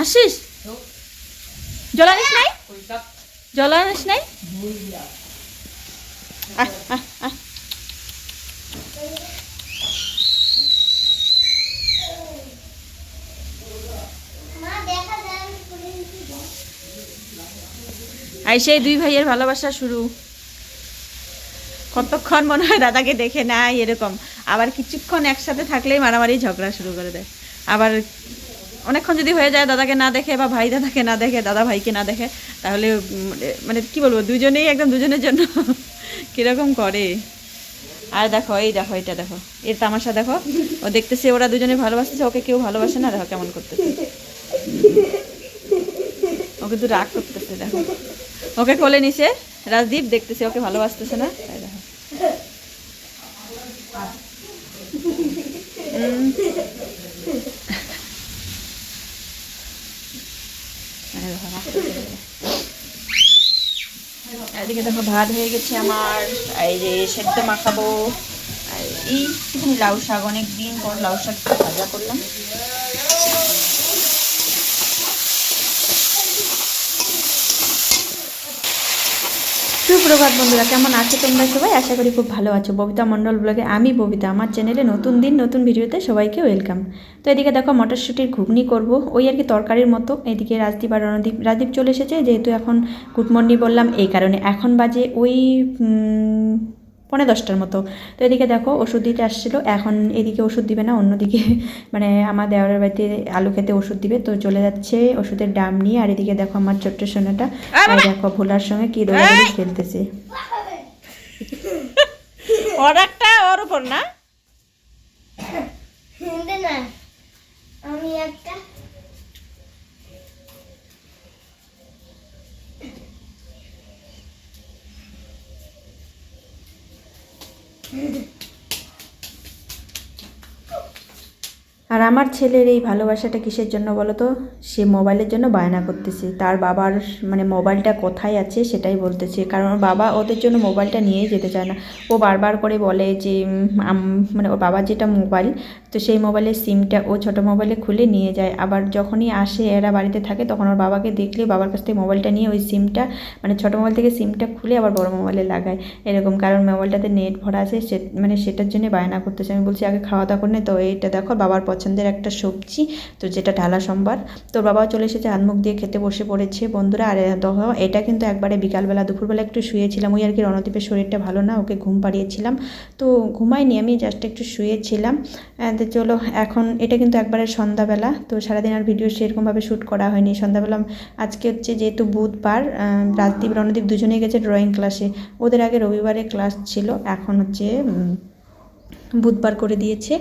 আসিস? জল আনিস নাই? জল আনিস নাই? সেই দুই ভাইয়ের ভালোবাসা শুরু। কতক্ষণ মনে হয় দাদাকে দেখে নাই, এরকম। আবার কিছুক্ষণ একসাথে থাকলেই মারামারি ঝগড়া শুরু করে দেয়। আবার অনেকক্ষণ যদি হয়ে যায় দাদাকে না দেখে বা ভাই দাদাকে না দেখে, দাদা ভাইকে না দেখে, তাহলে মানে কি বলব, দুজনেই একদম দুজনের জন্য কীরকম করে? আর দেখো, এই দেখো, এটা দেখো এর তামাশা দেখো, ও দেখতেছে, ওরা দুজনে ভালোবাসতেছে, ওকে কেউ ভালোবাসে না, দেখো কেমন করতেছে। ও কিন্তু রাগ করতেছে, দেখো। ওকে কোলে নিছে, রাজদীপ দেখতেছে, ওকে ভালোবাসতেছে না, তাই দেখো উম। এই দেখো, রাগ করতেছে। এদিকে দেখো ভাত হয়ে গেছে আমার। এই যে সেদ্ধ মাখাবো। আর এই লাউ শাক অনেক দিন পর লাউ শাক ভাজা করলাম। সুপ্রভাত বন্ধুরা, কেমন আছো তোমরা সবাই? আশা করি খুব ভালো আছো। ববিতা মণ্ডল ব্লগে আমি ববিতা। আমার চ্যানেলে নতুন দিন, নতুন ভিডিওতে সবাইকে ওয়েলকাম। তো এদিকে দেখো, মটরশুটির ঘুগনি করব। ওই আর কি তরকারির মতো। এদিকে রাজদীপ আর রণদীপ, রাজদীপ চলে এসেছে। যেহেতু এখন গুড মর্নিং বললাম, এই কারণে। এখন বাজে ওই উম, পৌনে দশটার মতো। তো এদিকে দেখো ওষুধ দিতে আসছিল। এখন এদিকে ওষুধ দিবে না অন্যদিকে মানে আমার দেওয়ার বাড়িতে আলু খেতে ওষুধ দিবে। তো চলে যাচ্ছে ওষুধের ডাম নিয়ে। আর এদিকে দেখো আমার ছোট্ট সোনাটা। আর দেখো ভোলার সঙ্গে কি দৌড়াদৌড়ি খেলতেছে। ওর একটা ওর উপর না দে না আমি একটা আর আমার ছেলের এই ভালোবাসাটা কিসের জন্য বলো তো সে মোবাইলের জন্য বায়না করতেছে। তার বাবার মানে মোবাইলটা কোথায় আছে সেটাই বলতেছে। কারণ বাবা ওদের জন্য মোবাইলটা নিয়েই যেতে চায় না। ও বারবার করে বলে যে মানে ওর বাবার যেটা মোবাইল, তো সেই মোবাইলের সিমটা ও ছোট মোবাইলে খুলে নিয়ে যায়। আবার যখনই আসে, এরা বাড়িতে থাকে, তখন ওর বাবাকে দেখলে, বাবার কাছ থেকে মোবাইলটা নিয়ে ওই সিমটা মানে ছোট মোবাইল থেকে সিমটা খুলে আবার বড় মোবাইলে লাগায়। এরকম কারণ মোবাইলটাতে নেট ভরা আছে, সে মানে সেটার জন্য বায়না করতেছে। আমি বলছি, আগে খাওয়া দাওয়া করে তো, এইটা দেখো, বাবার পছন্দের একটা সবজি, তো যেটা ঢালা সম্বার। তো বাবাও চলে এসেছে হাত মুখ দিয়ে খেতে বসে পড়েছে। বন্ধুরা, আর এটা কিন্তু একবারে বিকালবেলা, দুপুরবেলা একটু শুয়েছিলাম। ওই আর কি, রণদীপের শরীরটা ভালো না, ওকে ঘুম পাড়িয়েছিলাম। তো ঘুমাইনি আমি জাস্ট একটু শুয়েছিলাম। তো চলো, এখন এটা কিন্তু একবারে সন্ধ্যাবেলা, তো সারাদিন আর ভিডিও সেরকমভাবে শ্যুট করা হয়নি। সন্ধ্যাবেলা, আজকে হচ্ছে যেহেতু বুধবার রাজদীপ, রণদীপ দুজনেই গেছে ড্রয়িং ক্লাসে ওদের আগে রবিবারে ক্লাস ছিল, এখন হচ্ছে বুধবার করে দিয়েছে।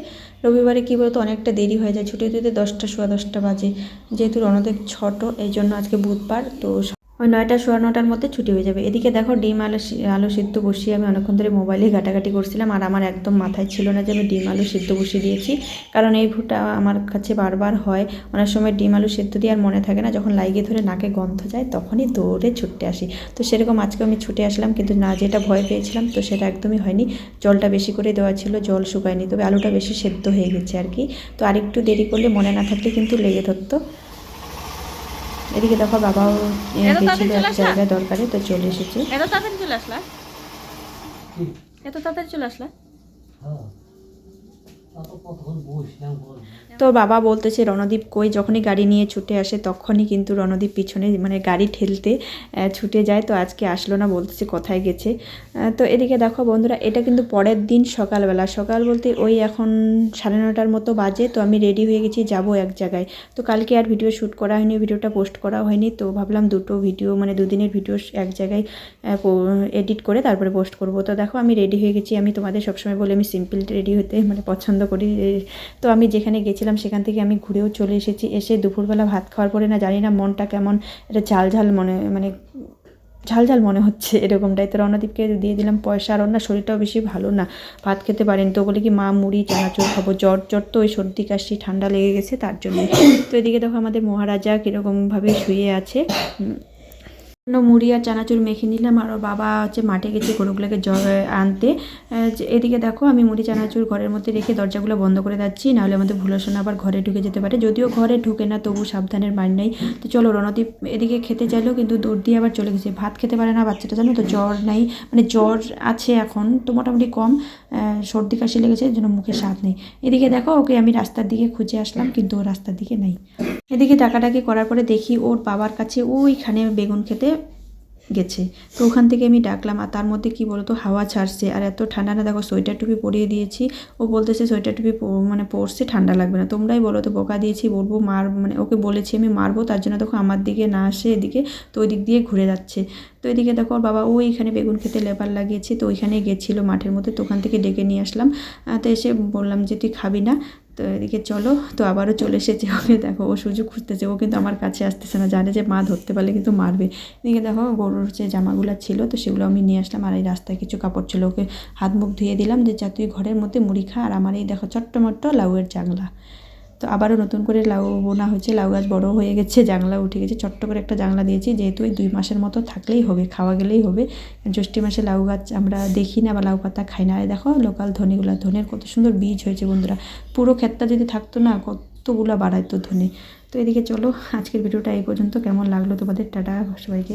রবিবারে কী বলতো, অনেকটা দেরি হয়ে যায়। ছুটি দিতে দশটা, সোয়া দশটা বাজে। যেহেতু রণদেব ছটো এই জন্য আজকে বুধবার, তো ওই নয়টা, সোয়া নটার মধ্যে ছুটি হয়ে যাবে। এদিকে দেখো ডিম আলু আলু সিদ্ধ বসিয়ে আমি অনেকক্ষণ ধরে মোবাইলে ঘাটাঘাটি করছিলাম আর আমার একদম মাথায় ছিল না যে আমি ডিম আলু সিদ্ধ বসিয়ে দিয়েছি। কারণ এই ভুটা আমার কাছে বারবার হয়। অনেক সময় ডিম আলু সিদ্ধ দিয়ে আর মনে থাকে না, যখন লাইগে ধরে নাকে গন্ধ যায় তখনই দৌড়ে ছুটতে আসি। তো সেরকম আজকে আমি ছুটে আসলাম, কিন্তু না যেটা ভয় পেয়েছিলাম তো সেটা একদমই হয়নি। জলটা বেশি করে দেওয়া ছিল, জল শুকায়নি, তবে আলুটা বেশি সেদ্ধ হয়ে গেছে আর কি। তো আরেকটু দেরি করলে মনে না থাকলে কিন্তু লেগে ধরতো এদিকে দেখো বাবাও গেছিল চলে এক? জায়গায় দরকারে তো চলে এসেছে। এত তাড়াতাড়ি চলে আসলা? এত তাড়াতাড়ি চলে আসলা? তো বাবা বলতেছে, রণদীপ কই? যখনই গাড়ি নিয়ে ছুটে আসে, তখনই কিন্তু রণদীপ পিছনে মানে গাড়ি ঠেলতে ছুটে যায়। তো আজকে আসলো না, বলতেছে কোথায় গেছে। তো এদিকে দেখো বন্ধুরা, এটা কিন্তু পরের দিন সকালবেলা। সকাল বলতে ওই এখন সাড়ে নটার মতো বাজে, তো আমি রেডি হয়ে গেছি, যাব এক জায়গায়। তো কালকে আর ভিডিও শ্যুট করা হয়নি ভিডিওটা পোস্ট করা হয়নি। তো ভাবলাম দুটো ভিডিও মানে দুদিনের ভিডিও এক জায়গায় এডিট করে তারপরে পোস্ট করব। তো দেখো আমি রেডি হয়ে গেছি। আমি তোমাদের সবসময় বলে, আমি সিম্পল রেডি হতে মানে পছন্দ করি। তো আমি যেখানে গেছিলাম সেখান থেকে আমি ঘুরেও চলে এসেছি। এসে দুপুরবেলা ভাত খাওয়ার পরে না জানি না মনটা কেমন, এটা ঝাল ঝাল মনে মানে ঝাল ঝাল মনে হচ্ছে এরকমটাই তো রণদীপকে দিয়ে দিলাম পয়সা, আর না শরীরটাও বেশি ভালো না, ভাত খেতে পারেনি। তো বলে কি, মা, মুড়ি, চানাচুর খাব। জ্বর জ্বর তো ওই সর্দি, কাশি, ঠান্ডা লেগে গেছে তার জন্য তো এদিকে দেখো আমাদের মহারাজা কীরকমভাবে শুয়ে আছে। মুড়ি আর চানাচুর মেখে নিলাম আর বাবা হচ্ছে মাঠে গেছে গরুগুলোকে জল আনতে। এদিকে দেখো, আমি মুড়ি, চানাচুর ঘরের মধ্যে রেখে দরজাগুলো বন্ধ করে যাচ্ছি, নাহলে আমাদের ভুলোসোনা আবার ঘরে ঢুকে যেতে পারে। যদিও ঘরে ঢুকে না, তবু সাবধানের মার নেই। তো চলো, রণদীপ এদিকে খেতে চাইলেও কিন্তু দৌড় দিয়ে আবার চলে গেছে। ভাত খেতে পারে না বাচ্চাটা, জানো তো, জ্বর নাই। মানে জ্বর আছে এখন, তো মোটামুটি কম। সর্দি, কাশি লেগেছে জন্য মুখে স্বাদ নেই। এদিকে দেখো, ওকে আমি রাস্তার দিকে খুঁজে আসলাম, কিন্তু ও রাস্তার দিকে নাই। এদিকে ডাকাডাকি করার পরে দেখি ওর বাবার কাছে ওইখানে বেগুন খেতে গেছে। তো ওখান থেকে আমি ডাকলাম আর তার মধ্যে কি বলতো, হাওয়া ছাড়ছে। আর এত ঠান্ডা না, দেখো সোয়েটার টুপি পরিয়ে দিয়েছি। ও বলতেছে সোয়েটার টুপি মানে পরছে, ঠান্ডা লাগবে না। তোমরাই বলো তো, বোকা দিয়েছি, বলব মার মানে ওকে বলেছি আমি মারবো, তার জন্য দেখো আমার দিকে না আসে এদিকে, তো ওই দিক দিয়ে ঘুরে যাচ্ছে। তো এদিকে দেখো বাবা ওইখানে বেগুন খেতে লেবার লাগিয়েছে, তো ওইখানে গেছিল মাঠের মধ্যে, তো ওখান থেকে ডেকে নিয়ে আসলাম। তো এসে বললাম যে, তুই খাবি না? তো এদিকে চলো, তো আবারও চলে এসেছে। ওকে দেখো, ও সুযোগ খুঁজতেছে, ও কিন্তু আমার কাছে আসতেছে না, জানে যে মা ধরতে পারলে কিন্তু মারবে। এদিকে দেখো, গরুর যে জামাগুলো ছিল, তো সেগুলো আমি নিয়ে আসলাম, আর এই রাস্তায় কিছু কাপড় ছিল। ওকে হাত মুখ ধুয়ে দিলাম, যে যা তুই ঘরের মধ্যে মুড়ি খা, আর আমার এই দেখো চট্টমট্ট লাউয়ের জাংলা। তো আবারও নতুন করে লাউ বোনা হয়েছে, লাউ গাছ বড় হয়ে গেছে জাংলা উঠে গেছে। চট্ট করে একটা জাংলা দিয়েছি, যেহেতু এই দুই মাসের মতো থাকলেই হবে, খাওয়া গেলেই হবে। জ্যৈষ্ঠী মাসে লাউ গাছ আমরা দেখি না বা লাউ পাতা খাই না। দেখো, লোকাল ধনেগুলো, ধনের কত সুন্দর বীজ হয়েছে বন্ধুরা। পুরো ক্ষেতটা যদি থাকতো না, কতগুলো বাড়াইতো ধনে। তো এদিকে চলো, আজকের ভিডিওটা এই পর্যন্ত। কেমন লাগল তোমাদের? টাটা, সবাইকে।